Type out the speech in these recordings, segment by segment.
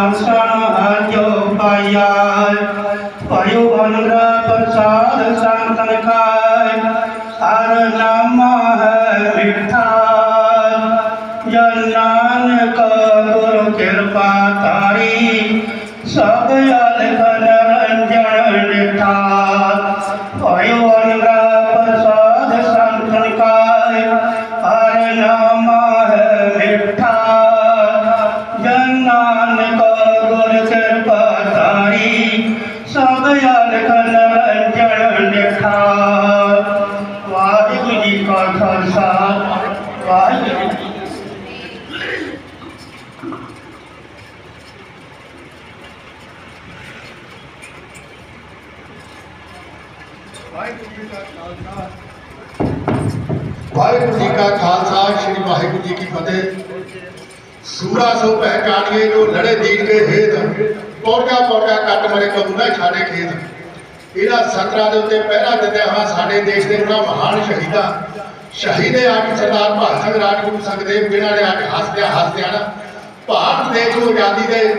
ਸੰਸਨ ਹਰਿਓ ਪਾਇਆ ਪਾਇਓ ਅਨੰਦ ਪ੍ਰਸਾਦ ਸੰਤਨ ਖਾਇ ਹਰ ਨਾਮ ਹੈ ਮਿੱਠਾ ਜਨ ਨਾਨਕ ਗੁਰ ਕਿਰਪਾ ਤਾਰੀ ਸਭ ਅਲਖ ਸੂਰਾ ਸੋ ਜੋ ਲੜੇ ਦੀਨ ਕੇ ਹੇਤ। ਪੌੜਿਆ ਪੌੜਿਆ ਕੱਟ ਮਰੇ ਕਬੂ ਛਾੜੇ ਖੇਤ। ਇਹਨਾਂ ਸਤਰਾਂ ਦੇ ਉੱਤੇ ਪਹਿਰਾ ਦਿੰਦੇ ਹਾਂ ਸਾਡੇ ਦੇਸ਼ ਦੇ ਉਹਨਾਂ ਮਹਾਨ ਸ਼ਹੀਦਾਂ। ਸ਼ਹੀਦੇ ਆਪ ਸਰਦਾਰ ਭਗਤ ਸਿੰਘ ਰਾਜਗੁਰੂ ਸੰਗਦੇਵ ਜਿਨ੍ਹਾਂ ਨੇ ਅੱਜ ਹੱਸਦਿਆਂ ਹੱਸਦਿਆਂ ਨਾ ਭਾਰਤ ਦੇਸ਼ ਨੂੰ ਆਜ਼ਾਦੀ ਦੇ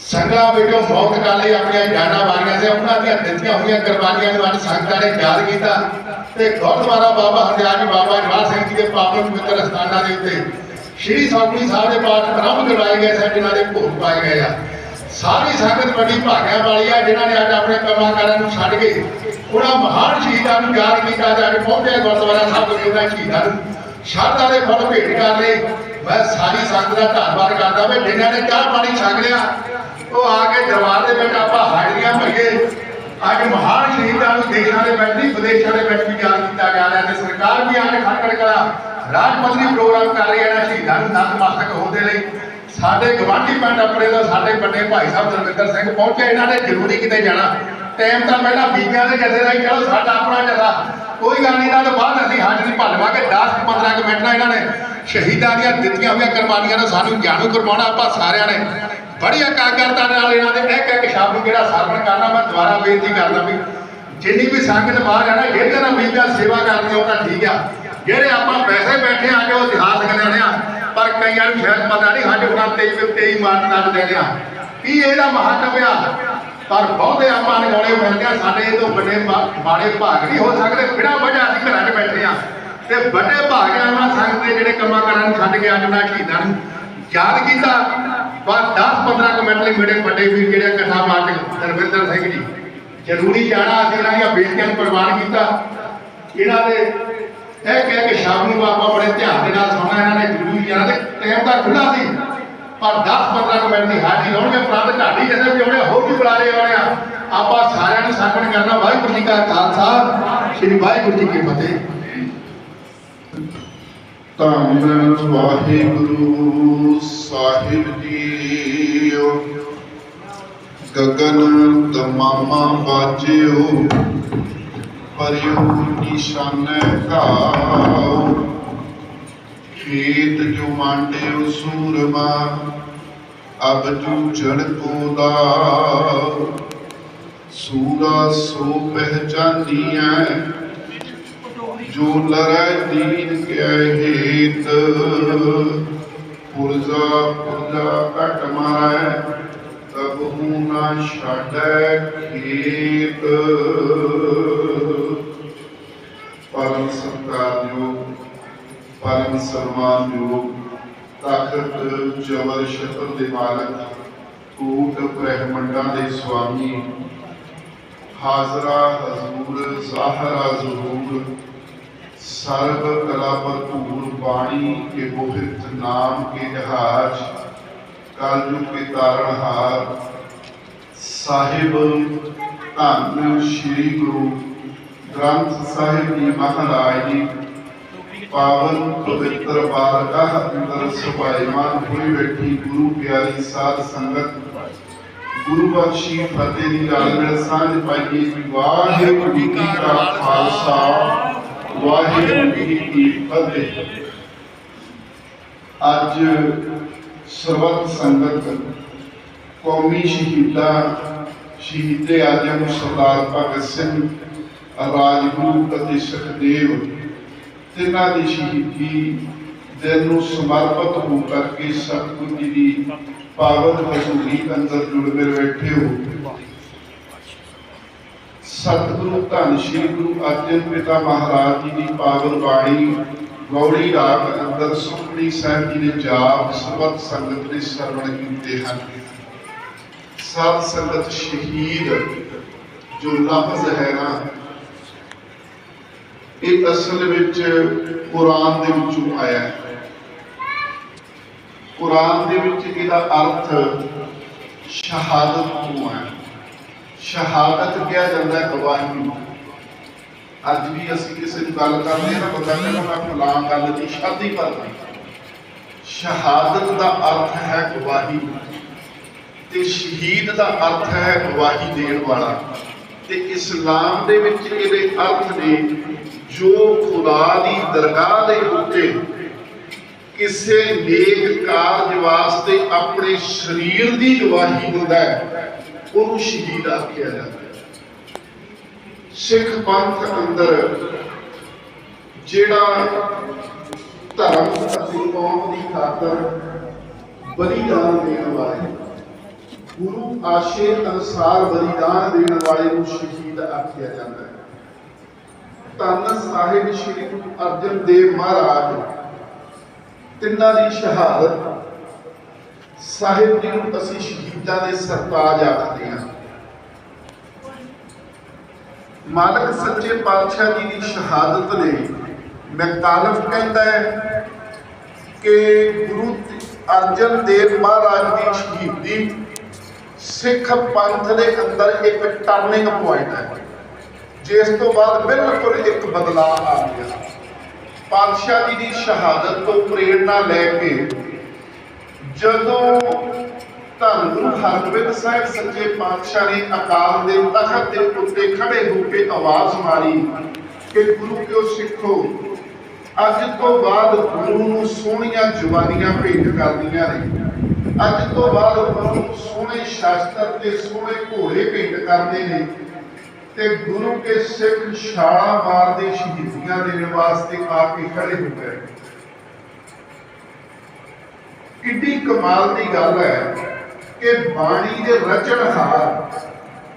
ਸੰਗਰਾਮ ਵਿੱਚੋਂ ਮੌਤ ਕਰ ਲਈ, ਆਪਣੀਆਂ ਜਾਨਾਂ ਵਾਰੀਆਂ ਸੀ, ਉਹਨਾਂ ਦੀਆਂ ਦਿੱਤੀਆਂ ਹੋਈਆਂ ਕੁਰਬਾਨੀਆਂ ਨੂੰ ਅੱਜ ਸੰਗਤਾਂ ਨੇ ਯਾਦ ਕੀਤਾ। ਤੇ ਗੁਰਦੁਆਰਾ ਬਾਬਾ ਹਰਦਿਆਲ ਬਾਬਾ ਜਵਾਹਰ ਸਿੰਘ ਜੀ ਦੇ ਪਾਵਨ ਪਵਿੱਤਰ ਸਥਾਨਾਂ ਦੇ ਉੱਤੇ ਸ਼੍ਰੀ ਸੌਖੀ ਸਾਹਿਬ ਦੇ ਪਾਠ ਆਰੰਭ ਕਰਵਾਏ ਗਏ ਸਨ ਜਿਨ੍ਹਾਂ ਦੇ ਭੋਗ ਪਾਏ ਗਏ ਆ। ਸਾਰੀ ਸੰਗਤ ਵੱਡੀ ਭਾਗਿਆ ਵਾਲੀ ਆ, ਜਿਨ੍ਹਾਂ ਨੇ ਅੱਜ ਆਪਣੇ ਕੰਮਾਂ ਨੂੰ ਛੱਡ ਕੇ ਉਹਨਾਂ ਮਹਾਨ ਸ਼ਹੀਦਾਂ ਨੂੰ ਯਾਦ ਕੀਤਾ ਤੇ ਅੱਜ ਪਹੁੰਚੇ ਗੁਰਦੁਆਰਾ ਸਾਹਿਬ ਦੇ ਉਹਨਾਂ ਸ਼ਹੀਦਾਂ ਨੂੰ। ਸ਼ਰਧਾ ਦੇ ਫੁੱਲ ਭੇਟ ਕਰ ਲਏ। ਮੈਂ ਸਾਰੀ ਸੰਗਤ ਦਾ ਧੰਨਵਾਦ ਕਰਦਾ ਵੀ ਜਿਨ੍ਹਾਂ ਨੇ ਚਾਹ ਪਾਣੀ ਛਕ ਲਿਆ, ਉਹ ਆ ਕੇ ਦਰਬਾਰ ਦੇ ਵਿੱਚ ਆਪਾਂ ਹਾਜ਼ਰੀਆਂ ਭਰੀਏ। ਅੱਜ ਮਹਾਨ ਸ਼ਹੀਦਾਂ ਨੂੰ ਦੇਸ਼ਾਂ ਦੇ ਵਿੱਚ ਵਿਦੇਸ਼ਾਂ ਦੇ ਵਿੱਚ ਵੀ ਯਾਦ ਕੀਤਾ ਜਾ ਰਿਹਾ ਤੇ ਸਰਕਾਰ ਵੀ ਅੱਜ ਖੜਖੜ ਰਾਜ ਰਾਜਪੱਧਰੀ ਪ੍ਰੋਗਰਾਮ ਕਰ ਰਹੇ ਹੈ ਸ਼ਹੀਦਾਂ ਨੂੰ ਨਤਮਸਤਕ ਹੋਣ ਦੇ ਲਈ। ਸਾਡੇ ਗਵਾਂਢੀ ਪਿੰਡ ਆਪਣੇ ਦਾ ਸਾਡੇ ਵੱਡੇ ਭਾਈ ਸਾਹਿਬ ਦਰਵਿੰਦਰ ਸਿੰਘ ਪਹੁੰਚੇ, ਇਹਨਾਂ ਨੇ ਜ਼ਰੂਰੀ ਕਿਤੇ ਜਾਣਾ। ਟਾਈਮ ਤਾਂ ਪਹਿਲਾਂ ਬੀਬੀਆਂ ਦੇ ਜਥੇ ਦਾ ਹੀ, ਚਲੋ ਸਾਡਾ ਆਪਣਾ ਜਥਾ। ਕੋਈ ਗੱਲ ਨਹੀਂ, ਇਹਨਾਂ ਤੋਂ ਬਾਅਦ ਅਸੀਂ ਹਾਜ਼ਰੀ ਭਰਵਾਂਗੇ 10 15 ਕੁ ਮਿੰਟ ਨਾਲ ਇਹਨਾਂ ਨੇ ਸ਼ਹੀਦਾਂ ਦੀਆਂ ਦਿੱਤੀਆਂ ਹੋਈਆਂ ਕੁਰਬਾਨੀਆਂ ਨੂੰ ਸਾਨੂੰ ਜਾਣੂ ਕਰਵਾਉਣਾ ਆਪਾਂ ਸਾਰਿਆਂ ਨੇ। ਬੜੀ ਇਕਾਗਰਤਾ ਨਾਲ ਇਹਨਾਂ ਦੇ ਇੱਕ ਇੱਕ ਸ਼ਬਦ ਜਿਹੜਾ ਸਰਵਣ ਕਰਨਾ, ਮੈਂ ਦੁਬਾਰਾ ਬੇਨਤੀ ਕਰਦਾ ਵੀ ਜਿੰਨੀ ਵੀ ਸੰਗਤ ਬਾਹਰ ਹੈ ਨਾ ਜਿਹੜੇ ਨਾਲ ਬੀਬੀਆਂ ਸੇਵਾ ਕਰਦੀਆਂ ਉਹ ਤਾਂ ਠੀਕ ਆ। ਜਿਹੜੇ ਆਪਾਂ ਪੈਸੇ ਬੈਠੇ ਆ ਉਹ ਇਤਿਹਾਸ ਕਹਿੰਦੇ ਆ, ਪਰ ਕਈਆਂ ਨੂੰ ਸ਼ਾਇਦ ਪਤਾ ਨਹੀਂ, ਸਾਡੇ ਕੋਲ 23 23 ਮਾਰਚ ਨਾਲ ਦੇ ਆ ਕੀ ਇਹਦਾ ਮਹੱਤਵ ਆ? ਪਰ ਬਹੁਤੇ ਆਪਾਂ ਅਣਗੌਲੇ ਮਿਲਦੇ ਆ, ਸਾਡੇ ਇਹ ਤੋਂ ਵੱਡੇ ਮਾ- ਭਾਗ ਨਹੀਂ ਹੋ ਸਕਦੇ, ਬਿਨਾਂ ਵਜ੍ਹਾ ਅਸੀਂ ਘਰਾਂ 'ਚ ਬੈਠੇ ਆ। ਤੇ ਵੱਡੇ ਭਾਗਿਆਂ ਨਾਲ ਸੰਗਤ ਦੇ ਜਿਹੜੇ ਕੰਮਾਂ ਕਾਰਾਂ ਨੂੰ ਛੱਡ ਕੇ ਅੱਜ ਉਹਨਾਂ ਸ਼ਹੀਦਾਂ ਨੂੰ ਯਾਦ ਕੀਤਾ। ਬਸ 10 15 ਕੁ ਮਿੰਟ ਲਈ ਮੇਰੇ ਵੱਡੇ ਵੀਰ ਜਿਹੜੇ ਇਕੱਠਾ ਪਾਠਕ ਦਰਵਿੰਦਰ ਸਿੰਘ ਜੀ। ਜ਼ਰੂਰੀ ਜਾਣਾ ਅਸੀਂ ਇਹਨਾਂ ਦੀਆਂ ਬੇਨਤੀਆਂ ਨੂੰ ਪ੍ਰਵਾਨ ਕੀਤਾ। ਇਹਨਾਂ ਦੇ ਇਹ ਕਹਿ ਕੇ ਸ਼ਾਮ ਨੂੰ ਆਪਾਂ ਬੜੇ ਧਿਆਨ ਦੇ ਨਾਲ ਸੁਣਨਾ, ਇਹਨਾਂ ਨੇ ਜ਼ਰੂਰੀ ਜਾਣਾ ਤੇ ਟਾਈਮ ਤਾਂ ਖੁੱਲਾ ਸੀ। ਪਰ 10 15 ਕੁ ਮਿੰਟ ਦੀ ਹਾਜ਼ਰੀ ਲਾਉਣਗੇ ਪ੍ਰਾਂਤ ਢਾਡੀ ਜਿਹਦੇ ਵੀ ਆਉਣੇ ਹੋਰ ਵੀ ਬੁਲਾਰੇ ਆਉਣੇ ਆ। ਆਪਾਂ ਸਾਰਿਆਂ ਨੂੰ ਸਾਹਮਣੇ ਕਰਨਾ ਵਾਹਿਗੁਰੂ ਜੀ ਕਾ ਖਾਲਸਾ, ਸ੍ਰੀ ਵਾਹਿਗੁਰੂ ਜੀ ਕੀ ਫਤਿਹ। ਧੰਨ ਵਾਹਿਗੁਰੂ ਸਾਹਿਬ ਜੀਓ। ਗਗਨ ਤਮਾਮਾ ਬਾਜਿਓ ਪਰਿਉ ਨਿਸ਼ਾਨੇ ਘਾਉ ਖੇਤ ਜੋ ਮਾਂਡਿਓ ਸੂਰਮਾ ਅਬ ਜੂ ਚੜ ਕੋ ਦਾ ਸੂਰਾ ਸੋ ਪਹਿਚਾਨੀਐ, ਜੋ ਲੜੈ ਦੀਨ ਕੇ ਹੇਤ। ਪੁਰਜ਼ਾ ਪੁਰਜ਼ਾ ਕਟ ਮਾਰੈ ਤਬ ਹੂ ਨਾ ਛਾੜੈ ਖੇਤ ਪਰਮ ਸਤਿਕਾਰਯੋਗ ਪਰਮ ਸਨਮਾਨਯੋਗ ਤਾਕਤ ਜਬਰ ਸ਼ਤਰ ਦੇ ਮਾਲਕ ਕੂਟ ਬ੍ਰਹਮੰਡਾਂ ਦੇ ਸੁਆਮੀ ਹਾਜ਼ਰਾ ਹਜ਼ੂਰ ਜ਼ਾਹਰਾ ਜ਼ਹੂਰ ਸਰਬ ਕਲਾ ਭਰਪੂਰ ਬਾਣੀ ਕੇ ਮੋਹਿਤ ਨਾਮ ਕੇ ਜਹਾਜ ਕੇ ਤਾਰਣਹਾਰ ਸਾਹਿਬ, ਧੰਨ ਸ਼੍ਰੀ ਗੁਰੂ ਗ੍ਰੰਥ ਸਾਹਿਬ ਜੀ ਮਹਾਰਾਜ ਜੀ ਪਾਵਨ ਪਵਿੱਤਰ ਬਾਰਗਾਹ ਅੰਦਰ ਸੁਭਾਈਮਾਨ ਹੋਈ ਬੈਠੀ ਗੁਰੂ ਪਿਆਰੀ ਸਾਧ ਸੰਗਤ। ਗੁਰੂ ਬਖਸ਼ੀ ਫਤਿਹ ਦੀ ਗੱਲ ਮਿਲ ਸਾਂਝ ਪਾਈਏ ਵਾਹਿਗੁਰੂ ਜੀ ਕਾ ਖਾਲਸਾ, ਵਾਹਿਗੁਰੂ ਜੀ ਕੀ ਫਤਿਹ। ਅੱਜ ਸਰਬੱਤ ਸੰਗਤ ਕੌਮੀ ਸ਼ਹੀਦਾਂ, ਸ਼ਹੀਦੇ ਆਜਮ ਸਰਦਾਰ ਭਗਤ ਸਿੰਘ ਰਾਜਗੁਰੂ ਅਤੇ ਸੁਖਦੇਵ, ਤਿੰਨਾਂ ਦੀ ਸ਼ਹੀਦੀ ਦਿਲ ਨੂੰ ਸਮਰਪਿਤ ਹੋ ਕਰਕੇ ਸਤਿਗੁਰੂ ਜੀ ਦੀ ਪਾਵਨ ਹਜ਼ੂਰੀ ਅੰਦਰ ਜੁੜ ਕੇ ਬੈਠੇ ਹੋ। ਸਤਿਗੁਰੂ ਧੰਨ ਸ਼੍ਰੀ ਗੁਰੂ ਅਰਜਨ ਪਿਤਾ ਮਹਾਰਾਜ ਜੀ ਦੀ ਪਾਵਨ ਬਾਣੀ ਗੌੜੀ ਰਾਗ ਅੰਦਰ ਸੁਖਮਨੀ ਸਾਹਿਬ ਜੀ ਨੇ ਜਾਪ, ਸਰਬਤ ਸੰਗਤ ਦੇ ਸਰਵਣ ਕੀਤੇ ਹਨ। ਸਾਧ ਸੰਗਤ ਸ਼ਹੀਦ, ਜੋ ਲਫ਼ਜ਼ ਹੈ ਨਾ ਇਹ ਅਸਲ ਵਿੱਚ ਕੁਰਾਨ ਦੇ ਵਿੱਚੋਂ ਆਇਆ ਹੈ। ਕੁਰਾਨ ਦੇ ਵਿੱਚ ਇਹਦਾ ਅਰਥ ਸ਼ਹਾਦਤ ਤੋਂ ਹੈ। ਸ਼ਹਾਦਤ ਕਿਹਾ ਜਾਂਦਾ ਹੈ ਗਵਾਹੀ ਨੂੰ। ਅੱਜ ਵੀ ਅਸੀਂ ਕਿਸੇ ਨੂੰ ਗੱਲ ਕਰਦੇ ਹਾਂ ਨਾ ਬੰਦਾ ਕਹਿੰਦਾ ਮੈਂ ਫਲਾਂ ਗੱਲ ਦੀ ਸ਼ਾਦੀ ਕਰਦਾ ਸ਼ਹਾਦਤ ਦਾ ਅਰਥ ਹੈ ਗਵਾਹੀ ਤੇ ਸ਼ਹੀਦ ਦਾ ਅਰਥ ਹੈ ਗਵਾਹੀ ਦੇਣ ਵਾਲਾ। ਤੇ ਇਸਲਾਮ ਦੇ ਵਿੱਚ ਇਹਦੇ ਅਰਥ ਨੇ ਜੋ ਖੁਦਾ ਦੀ ਦਰਗਾਹ ਦੇ ਉੱਤੇ ਕਿਸੇ ਨੇਕ ਕਾਰਜ ਵਾਸਤੇ ਆਪਣੇ ਸਰੀਰ ਦੀ ਗਵਾਹੀ ਦਿੰਦਾ ਹੈ, ਉਹਨੂੰ ਸ਼ਹੀਦ ਆਖਿਆ ਜਾਂਦਾ ਹੈ। ਸਿੱਖ ਪੰਥ ਅੰਦਰ ਜਿਹੜਾ ਧਰਮ ਅਤੇ ਕੌਮ ਦੀ ਖਾਤਰ ਬਲੀਦਾਨ ਦੇਣ ਵਾਲੇ, ਗੁਰੂ ਆਸ਼ੇ ਅਨੁਸਾਰ ਬਲੀਦਾਨ ਦੇਣ ਵਾਲੇ ਨੂੰ ਸ਼ਹੀਦ ਆਖਿਆ ਜਾਂਦਾ ਹੈ। ਧੰਨ ਸਾਹਿਬ ਸ੍ਰੀ ਗੁਰੂ ਅਰਜਨ ਦੇਵ ਮਹਾਰਾਜ, ਤਿੰਨਾਂ ਦੀ ਸ਼ਹਾਦਤ ਸਾਹਿਬ ਜੀ ਨੂੰ ਅਸੀਂ ਸ਼ਹੀਦਾਂ ਦੇ ਸਰਤਾਜ ਆਖਦੇ ਹਾਂ। ਮਾਲਕ ਸੱਚੇ ਪਾਤਸ਼ਾਹ ਜੀ ਦੀ ਸ਼ਹਾਦਤ ਨੇ ਮੈਕਾਲਫ ਕਹਿੰਦਾ ਹੈ ਕਿ ਗੁਰੂ ਅਰਜਨ ਦੇਵ ਮਹਾਰਾਜ ਦੀ ਸ਼ਹੀਦੀ ਸਿੱਖ ਪੰਥ ਦੇ ਅੰਦਰ ਇੱਕ ਟਰਨਿੰਗ ਪੁਆਇੰਟ ਹੈ, ਜਿਸ ਤੋਂ ਬਾਅਦ ਬਿਲਕੁਲ ਇੱਕ ਬਦਲਾਅ ਆ ਗਿਆ। ਪਾਤਸ਼ਾਹ ਜੀ ਦੀ ਸ਼ਹਾਦਤ ਤੋਂ ਪ੍ਰੇਰਣਾ ਲੈ ਕੇ ਜਦੋਂ ਧੰਨ ਗੁਰੂ ਹਰਗੋਬਿੰਦ ਸਾਹਿਬ ਸੱਚੇ ਪਾਤਸ਼ਾਹ ਨੇ ਅਕਾਲ ਦੇ ਤਖਤ ਦੇ ਉੱਤੇ ਖੜੇ ਹੋ ਕੇ ਆਵਾਜ਼ ਮਾਰੀ ਕਿ ਗੁਰੂ ਕਿਉ ਸਿੱਖੋ? ਅੱਜ ਤੋਂ ਬਾਅਦ ਗੁਰੂ ਨੂੰ ਸੋਹਣੀਆਂ ਜਵਾਨੀਆਂ ਭੇਟ ਕਰਦੀਆਂ ਨੇ। ਅੱਜ ਤੋਂ ਬਾਅਦ ਗੁਰੂ ਨੂੰ ਸੋਹਣੇ ਸ਼ਾਸਤਰ ਤੇ ਸੋਹਣੇ ਘੋੜੇ ਭੇਟ ਕਰਦੇ ਨੇ ਤੇ ਗੁਰੂ ਕੇ ਸਿੱਖ ਛਾਲਾ ਮਾਰਦੇ ਸ਼ਹੀਦੀਆਂ ਦੇਣ ਵਾਸਤੇ ਆ ਕੇ ਖੜੇ ਹੋ ਗਏ। ਕਿੱਡੀ ਕਮਾਲ ਦੀ ਗੱਲ ਹੈ। ਕਿ ਬਾਣੀ ਦੇ ਰਚਨਹਾਰ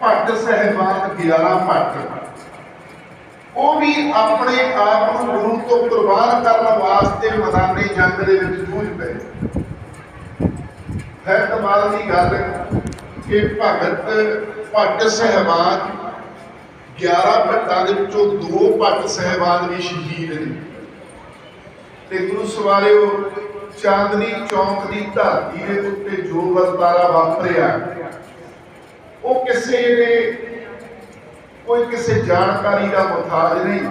ਭੱਟ ਸਹਿਬਾਨ 11 ਭੱਟ ਉਹ ਵੀ ਆਪਣੇ ਆਪ ਨੂੰ ਗੁਰੂ ਤੋਂ ਕੁਰਬਾਨ ਕਰਨ ਵਾਸਤੇ ਮੈਦਾਨੇ ਜੰਗ ਦੇ ਵਿੱਚ ਜੂਝ ਪਏ। ਹੈ ਕਮਾਲ ਦੀ ਗੱਲ ਕਿ ਭਗਤ ਭੱਟ ਸਹਿਬਾਨ 11 ਭੱਟਾਂ ਦੇ ਵਿੱਚੋਂ ਦੋ ਭੱਟ ਸਹਿਬਾਨ ਵੀ ਸ਼ਹੀਦ ਨੇ। ਤੇ ਗੁਰੂ ਸਵਾਰਿਓ ਚਾਂਦਨੀ ਚੌਂਕ ਦੀ ਧਰਤੀ ਦੇ ਉੱਤੇ ਜੋ ਵਰਤਾਰਾ ਵਾਪਰਿਆ ਉਹ ਕਿਸੇ ਨੇ ਕੋਈ ਕਿਸੇ ਜਾਣਕਾਰੀ ਦਾ ਮੁਤਾਜ ਨਹੀਂ।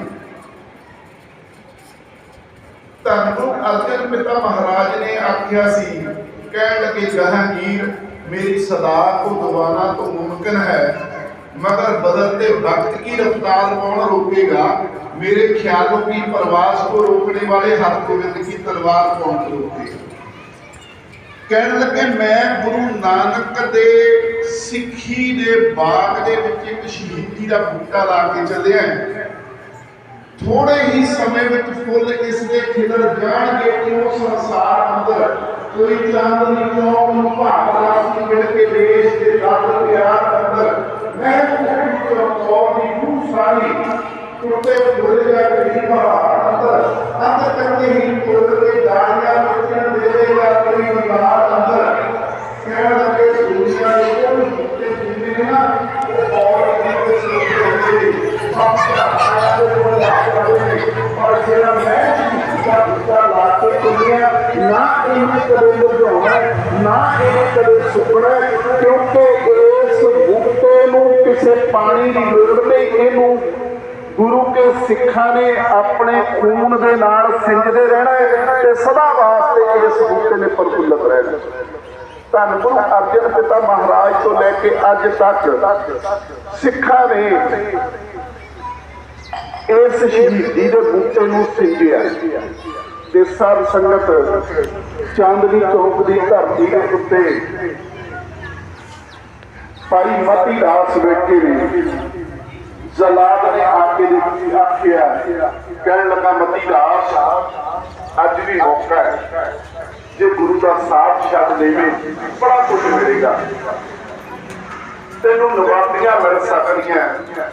ਧੰਨ ਅਰਜਨ ਪਿਤਾ ਮਹਾਰਾਜ ਨੇ ਆਖਿਆ ਸੀ, ਕਹਿਣ ਲੱਗੇ ਜਹਾਂਗੀਰ ਮੇਰੀ ਸਦਾ ਕੋ ਦਵਾਨਾ ਤੋਂ ਮੁਮਕਿਨ ਹੈ, ਮਗਰ ਬਦਲਤੇ ਵਕਤ ਕੀ ਰਫਤਾਰ ਕੌਣ ਰੋਕੇਗਾ? मेरे ख्यालों की प्रवास को रोकने वाले हर गोविंद की तलवार कौन रोकेगा ਕਹਿਣ ਲੱਗੇ ਮੈਂ ਗੁਰੂ ਨਾਨਕ ਦੇ ਸਿੱਖੀ ਦੇ ਬਾਗ ਦੇ ਵਿੱਚ ਇੱਕ ਸ਼ਹੀਦੀ ਦਾ ਬੂਟਾ ਲਾ ਕੇ ਚੱਲਿਆ ਥੋੜੇ ਹੀ ਸਮੇਂ ਵਿੱਚ ਫੁੱਲ ਇਸ ਦੇ ਖਿਲਰ ਜਾਣਗੇ ਕਿਉਂ ਸੰਸਾਰ ਅੰਦਰ ਕੋਈ ਚੰਦ ਨਹੀਂ ਚੌਂਕ ਨੂੰ ਭਾਗਦਾ ਸੀ ਮਿਲ ਕੇ ਦੇਸ਼ ਦੇ ਦਰਦ ਪਿਆਰ ਅੰਦਰ ਮੈਂ ਕੋਈ ਚੌਂਕ ਦੀ ਰੂਹ ਸਾਰੀ ਟੁੱਟੇ ਭੁੱਲ ਜਾ ਗਰੀਬ ਅੰਦਰ ਅੰਦਰ ਕਰਦੇ ਹੀ ਟੁੱਟ ਕੇ ਦਾਣੀਆਂ ਬੱਚਿਆਂ ਦੇ ਦੇਗਾ ਕੋਈ ਵਿਕਾਰ ਅੰਦਰ ਕਹਿਣ ਲੱਗੇ ਦੁਨੀਆ ਦੇ ਕੋਈ ਟੁੱਟੇ ਜਿੰਨੇ ਨੇ ਨਾ ਉਹ ਔਰ ਦੀ ਸੋਚਦੇ ਔਰ ਜਿਹੜਾ ਮੈਂ ਦਾ ਬੁੱਧਾ ਲਾ ਕੇ ਦੁਨੀਆ ਨਾ ਇਹਨੇ ਕਦੇ ਲੁਝਾਉਣਾ ਨਾ ਇਹਨੇ ਕਦੇ ਸੁੱਕਣਾ ਕਿਉਂਕਿ ਇਸ ਬੂਟੇ ਨੂੰ ਕਿਸੇ ਪਾਣੀ ਦੀ ਲੋੜ ਨਹੀਂ ਇਹਨੂੰ ਗੁਰੂ ਕੇ ਸਿੱਖਾਂ ਨੇ ਆਪਣੇ ਖੂਨ ਦੇ ਨਾਲ ਸਿੰਜਦੇ ਰਹਿਣਾ ਤੇ ਸਦਾ ਵਾਸਤੇ ਇਸ ਬੂਟੇ ਨੇ ਪ੍ਰਫੁੱਲਤ ਰਹਿਣਾ ਧੰਨ ਗੁਰੂ ਅਰਜਨ ਪਿਤਾ ਮਹਾਰਾਜ ਤੋਂ ਲੈ ਕੇ ਅੱਜ ਤੱਕ ਸਿੱਖਾਂ ਨੇ ਇਸ ਸ਼ਹੀਦੀ ਦੇ ਬੂਟੇ ਨੂੰ ਸਿੰਜਿਆ ਤੇ ਸਭ ਸੰਗਤ ਚਾਂਦਨੀ ਚੌਕ ਦੀ ਧਰਤੀ ਦੇ ਉੱਤੇ ਭਾਈ ਮਤੀ ਦਾਸ ਬੈਠੇ ਨੇ। ਜ਼ਲਾਦ ਨੇ ਆ ਕੇ ਦੇਖੀ ਆਖਿਆ, ਕਹਿਣ ਲੱਗਾ, ਮਤੀ ਦਾਸ, ਅੱਜ ਵੀ ਮੌਕਾ ਹੈ। ਜੇ ਗੁਰੂ ਦਾ ਸਾਥ ਛੱਡ ਦੇਵੇ, ਬੜਾ ਕੁਝ ਮਿਲੇਗਾ। ਤੈਨੂੰ ਨਵਾਬੀਆਂ ਮਿਲ ਸਕਦੀਆਂ।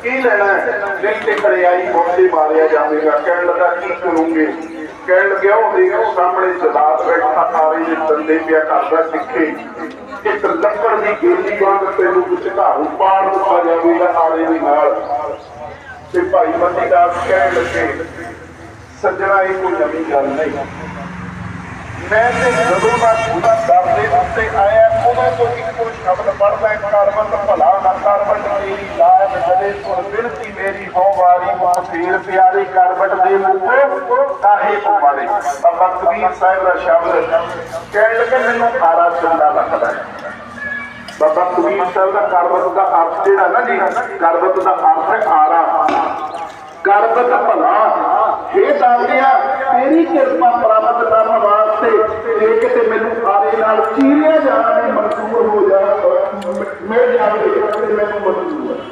ਕੀ ਲੈਣਾ ਹੈ? ਨਹੀਂ ਤੇ ਖੜਿਆਈ ਮੌਕੇ ਮਾਰਿਆ ਜਾਵੇਗਾ। ਕਹਿਣ ਲੱਗਾ, ਕੀ ਕਰੂੰਗੇ? ਕਹਿਣ ਲੱਗਿਆ, ਉਹ ਸਾਹਮਣੇ ਜਲਾਦ ਬੈਠਾ, ਸਾਰੇ ਦੇ ਦੰਦੇ ਪਿਆ ਕਰਦਾ ਸਿੱਖੇ। ਇੱਕ ਲੱਕੜ ਦੀ ਗੇਲੀ ਵਾਂਗ ਤੈਨੂੰ ਕੁਝ ਘਾਰੂ ਪਾੜ ਦਿੱਤਾ ਜਾਵੇਗਾ ਆਲੇ ਦੇ ਨਾਲ। ਤੇ ਭਾਈ ਮਤੀ ਦਾਸ ਕਹਿਣ ਲੱਗੇ, ਸੱਜਣਾ, ਇਹ ਕੋਈ ਨਵੀਂ ਗੱਲ ਨਹੀਂ। ਮੈਂ ਤੇ ਜਦੋਂ ਦਾ ਪੂਰਾ ਦਰਦੇ ਉੱਤੇ ਆਇਆ ਉਹਨਾਂ ਤੋਂ ਇੱਕੋ ਸ਼ਬਦ ਪੜਦਾ ਹੈ ਕਰਮਤ ਭਲਾ ਨਾ ਕਰਮਤ ਤੇਰੀ ਲਾਇ ਜਦੇ ਸੁਣ ਬਿਰਤੀ ਮੇਰੀ ਹੋ ਵਾਰੀ ਮਾ ਫੇਰ ਪਿਆਰੀ ਕਰਮਤ ਦੇ ਮੁਕੋ ਕਾਹੇ ਕੋ ਮਾਰੇ ਬਾਬਾ ਕਬੀਰ ਸਾਹਿਬ ਦਾ ਸ਼ਬਦ ਕਹਿਣ ਲੱਗੇ, ਮੈਨੂੰ ਖਾਰਾ ਚੰਗਾ ਲੱਗਦਾ ਹੈ। ਬਾਬਾ ਕਬੀਰ ਸਾਹਿਬ ਦਾ ਕਰਮਤ ਦਾ ਅਰਥ ਜਿਹੜਾ ਨਾ ਜੀ, ਕਰਮਤ ਦਾ ਅਰਥ ਹੈ ਆਰਾ। ਕਰਬਤ ਭਲਾ ਇਹ ਦਾਤਿਆ ਤੇਰੀ ਕਿਰਪਾ ਪ੍ਰਾਪਤ ਕਰਨ ਵਾਸਤੇ ਜੇ ਕਿਤੇ ਮੈਨੂੰ ਆਰੇ ਨਾਲ ਚੀਰਿਆ ਜਾਣਾ ਮਨਜ਼ੂਰ ਹੋ ਜਾ ਮਿਲ ਜਾਵੇ, ਤੇ ਮੈਨੂੰ ਮਨਜ਼ੂਰ ਹੈ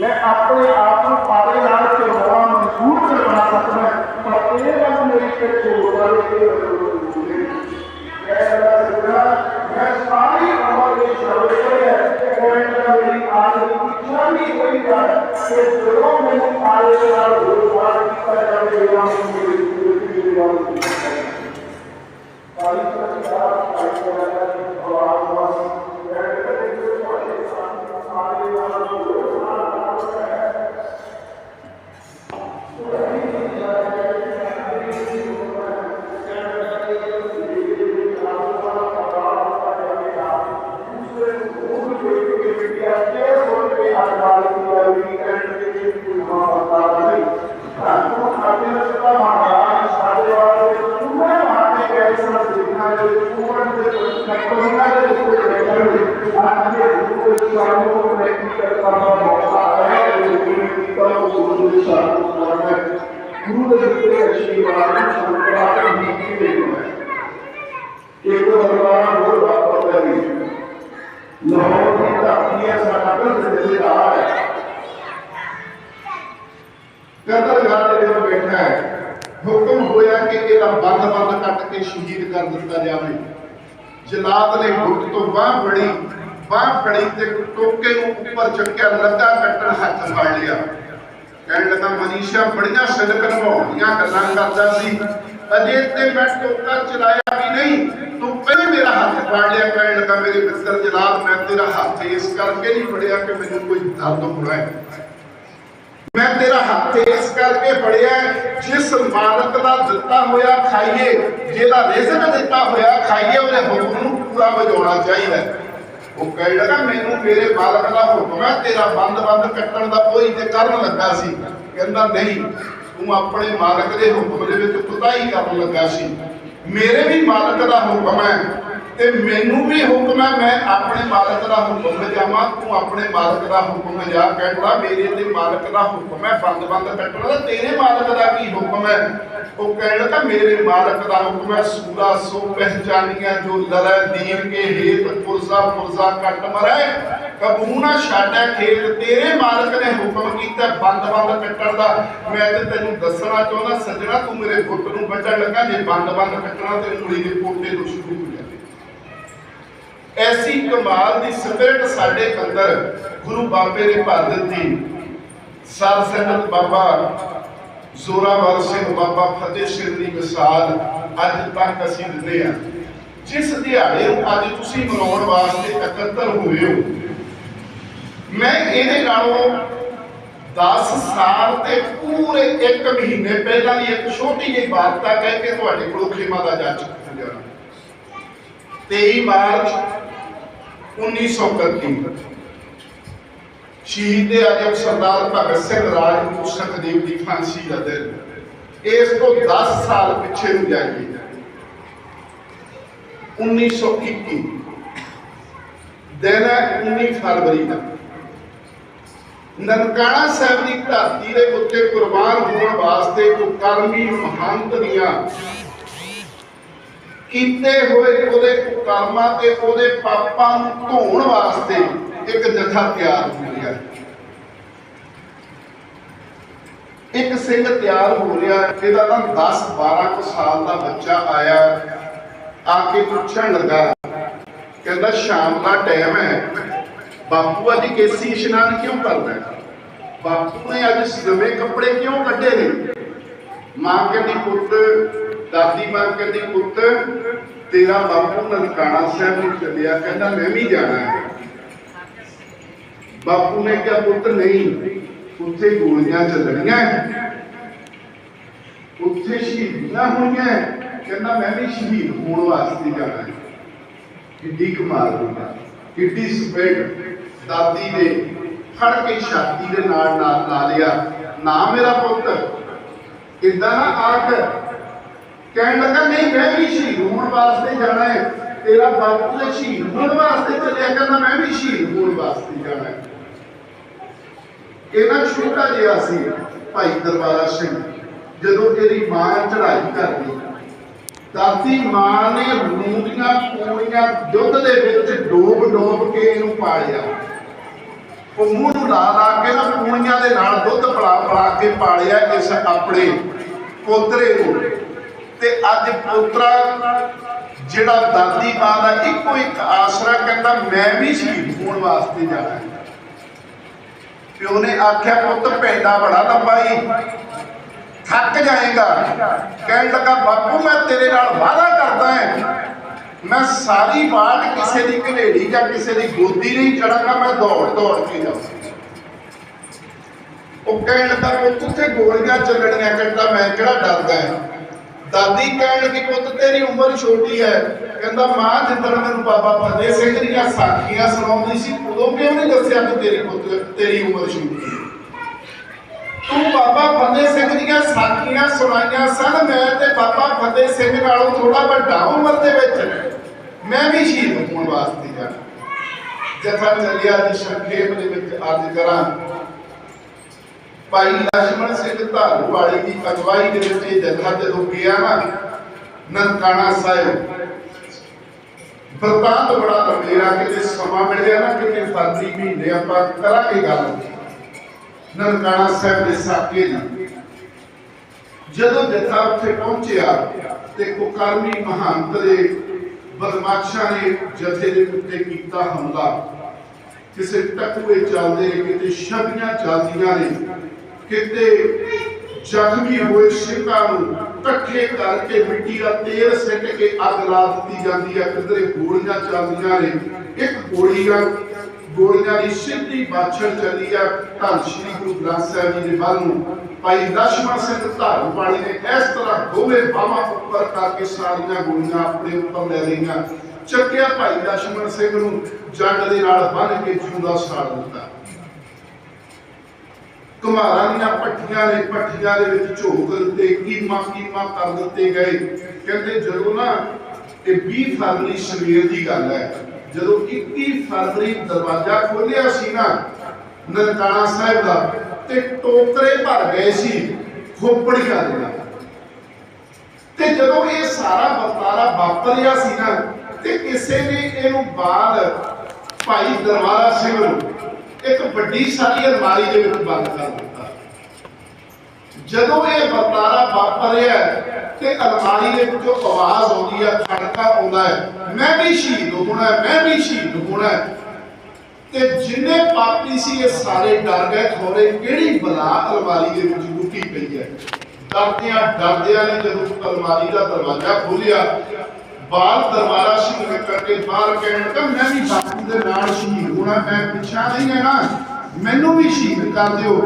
ਮੈਂ ਆਪਣੇ ਆਪ ਨੂੰ ਆਰੇ ਨਾਲ ਚਿਰਵਾਉਣਾ ਮਨਜ਼ੂਰ ਕਰਵਾ ਸਕਦਾ ਪਰ ਇਹ ਗੱਲ ਮੇਰੀ ਕਿਰਪਾ ਹੋ ਜਾਵੇ ਮੈਂ ਸਾਰੀ ਉਮਰ ਦੇ ਸ਼ਬਦ ਹੈ ਕੋਈ ਨਾ ਮੇਰੀ ਆਦਤ ਇੱਛਾ ਨਹੀਂ ਹੋਈ ਹੈ ਕਿ ਜਦੋਂ ਮੈਨੂੰ ਆਲੇ ਨਾਲ ਗੁਰਦੁਆਰਾ ਕੀਤਾ ਜਾਵੇ ਜਾਂ ਮੇਰੀ ਜ਼ਿੰਦਗੀ ਗੁਰੂ ਦੇ ਦਿੱਤੇ ਅਸ਼ੀਰਵਾਦ ਨੂੰ ਸੰਪਰਾਪਤ ਨਹੀਂ ਦੇਣਾ ਇੱਕ ਦਰਬਾਰ ਹੋਰ ਬਾਤ ਕਰੀ ਲਾਹੌਰ ਜਲਾਦ ਨੇ ਗੁੱਟ ਤੋਂ ਬਾਹ ਫੜੀ ਬਾਹ ਫੜੀ ਤੇ ਟੋਕੇ ਨੂੰ ਉੱਪਰ ਚੱਕਿਆ ਲੱਗਾ ਕੱਟਣ ਹੱਥ ਫੜ ਲਿਆ। ਕਹਿਣ ਲੱਗਾ, ਮਨੀਸ਼ਾ, ਬੜੀਆਂ ਸਦਕ ਨਿਭਾਉਣੀਆਂ ਗੱਲਾਂ ਕਰਦਾ ਸੀ। ਅਜੇ ਤੇ ਮੈਂ ਟੋਕਾ ਚਲਾਇਆ ਵੀ ਨਹੀਂ, ਤੂੰ ਪਹਿਲੇ ਮੇਰਾ ਹੱਥ ਫੜ ਲਿਆ। ਕਹਿਣ ਲੱਗਾ, ਮੇਰੇ ਮਿੱਤਰ ਜਲਾਦ, ਮੈਂ ਤੇਰਾ ਹੱਥ ਇਸ ਕਰਕੇ ਨਹੀਂ ਫੜਿਆ ਕਿ ਮੈਨੂੰ ਕੋਈ ਦਰਦ ਹੋਣਾ ਹੈ। ਮੈਂ ਤੇਰਾ ਹੱਥ ਇਸ ਕਰਕੇ ਫੜਿਆ ਜਿਸ ਮਾਲਕ ਦਾ ਦਿੱਤਾ ਹੋਇਆ ਖਾਈਏ, ਜਿਹਦਾ ਰਿਜ਼ਕ ਦਿੱਤਾ ਹੋਇਆ ਖਾਈਏ, ਉਹਦੇ ਹੁਕਮ ਨੂੰ ਪੂਰਾ ਵਜਾਉਣਾ ਚਾਹੀਦਾ ਉਹ ਕਹਿਣ ਲੱਗਾ, ਮੈਨੂੰ ਮੇਰੇ ਮਾਲਕ ਦਾ ਹੁਕਮ ਹੈ, ਤੇਰਾ ਬੰਦ ਬੰਦ ਕੱਟਣ ਦਾ ਕੋਈ ਤੇ ਕਰਨ ਲੱਗਾ ਸੀ। ਕਹਿੰਦਾ, ਨਹੀਂ, ਤੂੰ ਆਪਣੇ ਮਾਲਕ ਦੇ ਹੁਕਮ ਦੇ ਵਿੱਚ ਕੁਤਾਈ ਕਰਨ ਲੱਗਾ ਸੀ। ਮੇਰੇ ਵੀ ਮਾਲਕ ਦਾ ਹੁਕਮ ਹੈ ਤੇ ਮੈਨੂੰ ਵੀ ਹੁਕਮ ਹੈ, ਮੈਂ ਆਪਣੇ ਮਾਲਕ ਦਾ ਹੁਕਮ ਵਜਾਵਾਂ ਤੂੰ ਆਪਣੇ ਮਾਲਕ ਦਾ ਹੁਕਮ ਵਜਾ ਕਹਿੰਦਾ ਮੇਰੇ ਤੇ ਮਾਲਕ ਦਾ ਹੁਕਮ ਹੈ, ਬੰਦ ਬੰਦ ਕੱਟਣ ਦਾ ਤੇਰੇ ਮਾਲਕ ਦਾ ਕੀ ਹੁਕਮ ਹੈ? ਉਹ ਕਹਿਣ ਲੱਗਾ, ਮੇਰੇ ਮਾਲਕ ਦਾ ਹੁਕਮ ਹੈ, ਸੂਰਾ ਸੋ ਪਹਿਚਾਨੀਆਂ ਜੋ ਲੜੈ ਦੀਨ ਕੇ ਹੇਤ ਪੁਰਜ਼ਾ ਪੁਰਜ਼ਾ ਕੱਟ ਮਰੈ। ਕਬੂ ਛਾੜੈ ਖੇਤ ਤੇਰੇ ਮਾਲਕ ਨੇ ਹੁਕਮ ਕੀਤਾ, ਬੰਦ ਬੰਦ ਕੱਟਣ ਦਾ। ਮੈਂ ਤੇ ਤੈਨੂੰ ਦੱਸਣਾ ਚਾਹੁੰਦਾ, ਸੱਜਣਾ, ਤੂੰ ਮੇਰੇ ਗੁੱਟ ਨੂੰ ਵੱਢਣ ਲੱਗਾ, ਜੇ ਬੰਦ ਬੰਦ ਕੱਟਣਾ ਤੇ ਉਂਗਲੀ ਦੇ ਪੋਟੇ ਤੋਂ ਸ਼ੁਰੂ ਐਸੀ ਕਮਾਲ ਦੀ ਸਪਿਰਟ ਸਾਡੇ ਅੰਦਰ ਗੁਰੂ ਬਾਬੇ ਨੇ ਭਰ ਦਿੱਤੀ। ਸਰ ਸੰਗਤ ਬਾਬਾ ਜ਼ੋਰਾਵਰ ਸਿੰਘ, ਬਾਬਾ ਫਤਿਹ ਸਿੰਘ ਦੀ ਮਿਸਾਲ ਅੱਜ ਤੱਕ ਅਸੀਂ ਦਿੰਦੇ ਹਾਂ। ਜਿਸ ਦਿਹਾੜੇ ਨੂੰ ਅੱਜ ਤੁਸੀਂ ਮਨਾਉਣ ਵਾਸਤੇ ਇਕੱਤਰ ਹੋਏ ਹੋ, ਮੈਂ ਇਹਦੇ ਨਾਲੋਂ 10 ਸਾਲ ਤੇ ਪੂਰੇ 1 ਮਹੀਨੇ ਪਹਿਲਾਂ ਦੀ ਇੱਕ ਛੋਟੀ ਜਿਹੀ ਵਾਰਤਾ ਕਹਿ ਕੇ ਤੁਹਾਡੇ ਕੋਲੋਂ ਖਿਮਾ ਦਾ ਜਾ ਚੁੱਕਾ 23 ਮਾਰਚ 1931 ਸ਼ਹੀਦ ਆਜਮ ਸਰਦਾਰ ਭਗਤ ਸਿੰਘ ਰਾਜਗੁਰੂ ਸੁਖਦੇਵ ਦੀ ਫਾਂਸੀ ਦਾ ਦਿਨ। ਇਸ ਤੋਂ 10 ਸਾਲ ਪਿੱਛੇ ਨੂੰ ਜਾਈਏ। 1921 ਦਿਨ 19 ਫਰਵਰੀ ਦਾ। ਨਨਕਾਣਾ ਸਾਹਿਬ ਦੀ ਧਰਤੀ ਦੇ ਉੱਤੇ ਕੁਰਬਾਨ ਹੋਣ ਵਾਸਤੇ ਕੋ ਕਰਮੀ ਮਹੰਤ ਦੀਆਂ ਕੀਤੇ ਹੋਏ ਉਹਦੇ ਕੁਕਰਮਾਂ ਤੇ ਉਹਦੇ ਪਾਪਾਂ ਨੂੰ ਧੋਣ ਵਾਸਤੇ ਇੱਕ ਜਥਾ ਤਿਆਰ ਹੋ। ਗਿਆ ਇੱਕ ਸਿੰਘ ਤਿਆਰ ਹੋ ਰਿਹਾ ਇਹਦਾ ਨਾ 10 12 ਸਾਲ ਦਾ ਬੱਚਾ ਆਇਆ ਆ ਕੇ ਪੁੱਛਣ ਲੱਗਾ ਕਹਿੰਦਾ ਸ਼ਾਮ ਦਾ ਟਾਈਮ ਹੈ। ਬਾਪੂ ਅੱਜ ਕੇਸੀ ਇਸ਼ਨਾਨ ਕਿਉਂ ਕਰਦਾ ਬਾਪੂ ਨੇ ਅੱਜ ਨਵੇਂ ਕੱਪੜੇ ਕਿਉਂ ਕੱਢੇ ਨੇ? ਮਾਂ ਕਹਿੰਦੀ, ਪੁੱਤ ਦਾਦੀ ਮਾਂ ਕਹਿੰਦੀ, ਪੁੱਤ, ਤੇਰਾ ਬਾਪੂ ਨਨਕਾਣਾ ਸਾਹਿਬ ਨੂੰ ਚੱਲਿਆ, ਕਹਿੰਦਾ, ਮੈਂ ਵੀ ਜਾਣਾ ਹੈ। ਬਾਪੂ ਨੇ ਕਿਹਾ, ਪੁੱਤ, ਨਹੀਂ, ਉੱਥੇ ਗੋਲੀਆਂ ਚੱਲਣੀਆਂ ਉੱਥੇ ਸ਼ਹੀਦੀਆਂ ਹੋਈਆਂ ਕਹਿੰਦਾ, ਮੈਂ ਵੀ ਸ਼ਹੀਦ ਹੋਣ ਵਾਸਤੇ ਜਾਣਾ ਹੈ। ਕਿੱਡੀ ਕਮਾਲ ਦੀ ਗੱਲ ਕਿੱਡੀ ਸਪੀਡ ਦਾਦੀ ਨੇ ਫੜ ਕੇ ਛਾਤੀ ਦੇ ਨਾਲ ਨਾਲ ਲਾ ਲਿਆ। ਨਾ ਮੇਰਾ ਪੁੱਤ ਇਦਾਂ ਨਾ ਆਖ ਕਹਿਣ ਲੱਗਾ, ਨਹੀਂ, ਮੈਂ ਵੀ ਸ਼ਹੀਦ ਹੋਣ ਵਾਸਤੇ ਜਾਣਾ ਹੈ। ਤੇਰਾ ਬਾਪੂ ਦੇ ਸ਼ਹੀਦ ਹੋਣ ਵਾਸਤੇ ਚੱਲਿਆ ਕਹਿੰਦਾ ਮੈਂ ਵੀ ਸ਼ਹੀਦ ਹੋਣ ਵਾਸਤੇ ਜਾਣਾ ਹੈ। ਇਹਨਾਂ ਛੋਟਾ ਜਿਹਾ ਸੀ ਭਾਈ ਦਰਬਾਰਾ ਸਿੰਘ, ਜਦੋਂ ਇਹਦੀ ਮਾਂ ਚੜ੍ਹਾਈ ਕਰਦੀ ਦਾਦੀ ਮਾਂ ਨੇ ਮੂੰਗੀਆਂ ਪੂਰੀਆਂ ਦੁੱਧ ਦੇ ਵਿੱਚ ਡੋਬ ਡੋਬ ਕੇ ਇਹਨੂੰ ਪਾਲਿਆ। ਉਹ ਮੂੰਹ ਨੂੰ ਲਾ ਲਾ ਕੇ ਨਾ ਪੂਣੀਆਂ ਦੇ ਨਾਲ ਦੁੱਧ ਪਲਾ ਪਲਾ ਕੇ ਪਾਲਿਆ ਇਸ ਆਪਣੇ ਪੋਤਰੇ ਨੂੰ। ਅੱਜ ਪੋਤਰਾ ਜਿਹੜਾ ਦਾਦੀ ਮਾਂ ਦਾ ਇੱਕੋ ਇੱਕ ਆਸਰਾ ਕਹਿੰਦਾ, ਮੈਂ ਵੀ ਸ਼ਹੀਦ ਹੋਣ ਵਾਸਤੇ ਜਾਣਾ ਪਿਓ ਨੇ ਆਖਿਆ, ਪੁੱਤ ਪੈਂਡਾ ਬੜਾ ਲੰਬਾ ਈ। ਥੱਕ ਜਾਏਗਾ। ਕਹਿਣ ਲੱਗਾ, ਬਾਪੂ, ਮੈਂ ਤੇਰੇ ਨਾਲ ਵਾਅਦਾ ਕਰਦਾ ਹਾਂ। ਮੈਂ ਸਾਰੀ ਬਾਤ ਕਿਸੇ ਦੀ ਘਨੇੜੀ ਜਾਂ ਕਿਸੇ ਦੀ ਗੋਦੀ ਨਹੀਂ ਚੜਾਂਗਾ ਮੈਂ ਦੌੜ ਦੌੜ ਕੇ ਜਾਵਾਂ ਉਹ ਕਹਿਣ ਲੱਗਾ ਉਹ ਉੱਥੇ ਗੋਲੀਆਂ ਚੱਲਣੀਆਂ। ਕਹਿੰਦਾ, ਮੈਂ ਕਿਹੜਾ ਡਰਦਾ ਹਾਂ? ਦਾਦੀ ਕਹਿਣ ਲੱਗੀ ਪੁੱਤ, ਤੇਰੀ ਉਮਰ ਛੋਟੀ ਹੈ। ਕਹਿੰਦਾ, ਮਾਂ, ਜਿੱਦਣ ਮੈਨੂੰ ਬਾਬਾ ਫਤਿਹ ਸਿੰਘ ਦੀਆਂ ਸਾਖੀਆਂ ਸੁਣਾਉਂਦੀ ਸੀ, ਉਦੋਂ ਕਿਉਂ ਨਹੀਂ ਦੱਸਿਆ ਕਿ ਤੇਰੀ ਪੁੱਤ, ਤੇਰੀ ਉਮਰ ਛੋਟੀ ਹੈ? ਤੂੰ ਬਾਬਾ ਫਤਿਹ ਸਿੰਘ ਦੀਆਂ ਸਾਖੀਆਂ ਸੁਣਾਈਆਂ ਸਨ। ਮੈਂ ਤੇ ਬਾਬਾ ਫਤਿਹ ਸਿੰਘ ਨਾਲੋਂ ਥੋੜਾ ਵੱਡਾ ਉਮਰ ਦੇ ਵਿੱਚ। ਮੈਂ ਵੀ ਸ਼ਹੀਦ ਹੋਣ ਵਾਸਤੇ ਜਾਣਾ ਜਥਾ ਚੱਲਿਆ ਜੀ ਸੰਖੇਪ ਦੇ ਵਿੱਚ ਅੱਜ ਕਰਾਂ। ਭਾਈ ਲਖਮਣ ਸਿੰਘ ਧਾਰੂ ਵਾਲੇ ਦੀ ਅਗਵਾਈ ਦੇ ਵਿੱਚ ਇਹ ਜਥਾ ਜਦੋਂ ਗਿਆ ਨਾ ਨਨਕਾਣਾ ਸਾਹਿਬ। ਵਰਤਾਂਤ ਬੜਾ ਲੰਮੇਰਾ ਕਿਤੇ ਸਮਾਂ ਮਿਲਿਆ ਨਾ, ਕਿਤੇ ਫਰਜ਼ੀ ਮਹੀਨੇ ਆਪਾਂ ਕਰਾਂਗੇ ਗੱਲ। ਨਨਕਾਣਾ ਸਾਹਿਬ ਦੇ ਸਾਕੇ ਨਾਲ। ਜਦੋਂ ਜਥਾ ਉੱਥੇ ਪਹੁੰਚਿਆ ਤੇ ਕੁਕਰਮੀ ਮਹੰਤ ਦੇ ਬਦਮਾਸ਼ਾਂ ਨੇ ਜਥੇ ਦੇ ਉੱਤੇ ਕੀਤਾ ਹਮਲਾ। ਕਿਸੇ ਟਕੂਏ ਚੱਲਦੇ ਕਿਤੇ ਸ਼ਬੀਆਂ ਚੱਲਦੀਆਂ ਨੇ। ਕਿਤੇ ਜ਼ਖਮੀ ਹੋਏ ਸਿੰਘਾਂ ਨੂੰ ਇਕੱਠੇ ਕਰਕੇ ਮਿੱਟੀ ਦਾ ਤੇਲ ਸਿੱਟ ਕੇ ਅੱਗ ਲਾ ਦਿੱਤੀ ਜਾਂਦੀ ਹੈ। ਕਿਧਰੇ ਗੋਲੀਆਂ ਚੱਲਦੀਆਂ ਨੇ, ਇੱਕ ਗੋਲੀ ਆ ਗੋਲੀਆਂ ਦੀ ਸਿੱਧੀ ਬਾਛੜ ਚੱਲੀ ਆ ਧੰਨ ਸ਼੍ਰੀ ਗੁਰੂ ਗ੍ਰੰਥ ਸਾਹਿਬ ਜੀ ਦੇ ਵੱਲ ਨੂੰ ਭਾਈ ਦਸ਼ਮਾ ਸਿੰਘ ਧਾਰੂ ਵਾਲੀ ਨੇ ਇਸ ਤਰ੍ਹਾਂ ਦੋਵੇਂ ਬਾਹਾਂ ਉੱਪਰ ਕਰਕੇ ਸਾਰੀਆਂ ਗੋਲੀਆਂ ਆਪਣੇ ਉੱਪਰ ਲੈ ਲਈਆਂ। ਚੱਕਿਆ ਭਾਈ ਦਸ਼ਮਣ ਸਿੰਘ ਨੂੰ ਜੱਟ ਦੇ ਨਾਲ ਬੰਨ ਕੇ ਜਿਉਂਦਾ ਸਾੜ ਦਿੱਤਾ। ਕੁਮਾਰਾਂ ਦੀਆਂ ਪੱਠੀਆਂ ਨੇ ਪੱਠੀਆਂ ਦੇ ਵਿੱਚ ਝੋਕ ਦਿੱਤੇ ਕੀਮਾ ਕੀਮਾ ਕਰ ਦਿੱਤੇ ਗਏ। ਕਹਿੰਦੇ ਜਦੋਂ ਨਾ ਇਹ 20 ਫਰਵਰੀ ਸਵੇਰ ਦੀ ਗੱਲ ਹੈ, ਜਦੋਂ 21 ਫਰਵਰੀ ਦਰਵਾਜ਼ਾ ਖੋਲਿਆ ਸੀ ਨਾ, ਨਨਕਾਣਾ ਸਾਹਿਬ ਦਾ, ਤੇ ਟੋਕਰੇ ਭਰ ਗਏ ਸੀ ਖੋਪੜੀਆਂ ਦੇ ਨਾਲ। ਤੇ ਜਦੋਂ ਇਹ ਸਾਰਾ ਵਰਤਾਰਾ ਵਾਪਰਿਆ ਸੀ ਨਾ, ਤੇ ਕਿਸੇ ਨੇ ਇਹਨੂੰ ਬਾਅਦ ਭਾਈ ਦਰਬਾਰਾ ਸਿੰਘ ਨੂੰ ਇੱਕ ਵੱਡੀ ਸਾਰੀ ਅਲਮਾਰੀ ਦੇ ਵਿੱਚ ਬੰਦ ਕਰ ਦਿੱਤਾ। ਜਦੋਂ ਇਹ ਵਰਤਾਰਾ ਵਾਪਰਿਆ ਤੇ ਅਲਮਾਰੀ ਦੇ ਵਿੱਚੋਂ ਆਵਾਜ਼ ਆਉਂਦੀ ਹੈ, ਖੜਕਾ ਆਉਂਦਾ ਹੈ, ਮੈਂ ਵੀ ਸ਼ਹੀਦ ਹੋਣਾ ਮੈਂ ਵੀ ਸ਼ਹੀਦ ਹੋਣਾ ਤੇ ਜਿੰਨੇ ਪਾਪੀ ਸੀ, ਇਹ ਸਾਰੇ ਡਰ ਗਏ, ਖੋਰੇ, ਕਿਹੜੀ ਬਲਾ ਅਲਮਾਰੀ ਦੇ ਵਿੱਚ ਲੁਕੀ ਪਈ ਹੈ? ਡਰਦਿਆਂ ਡਰਦਿਆਂ ਨੇ ਜਦੋਂ ਅਲਮਾਰੀ ਦਾ ਦਰਵਾਜ਼ਾ ਖੋਲਿਆ ਬਾਹਰ ਦਰਬਾਰਾ ਸ਼ਹੀਦ ਕਰਕੇ ਬਾਹਰ ਕਹਿਣ ਤਾਂ ਮੈਂ ਵੀ ਬਾਪੂ ਦੇ ਨਾਲ ਸ਼ਹੀਦ ਹੋਣਾ, ਮੈਂ ਪਿੱਛਾ ਨਹੀਂ ਰਹਿਣਾ। ਮੈਨੂੰ ਵੀ ਸ਼ਹੀਦ ਕਰ ਦਿਓ।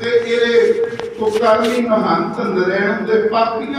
ਤੇ ਇਹਦੇ ਕਰਨੀ ਮਹੰਤ ਨਰੈਣ ਦੇ ਪਾਪੀਆਂ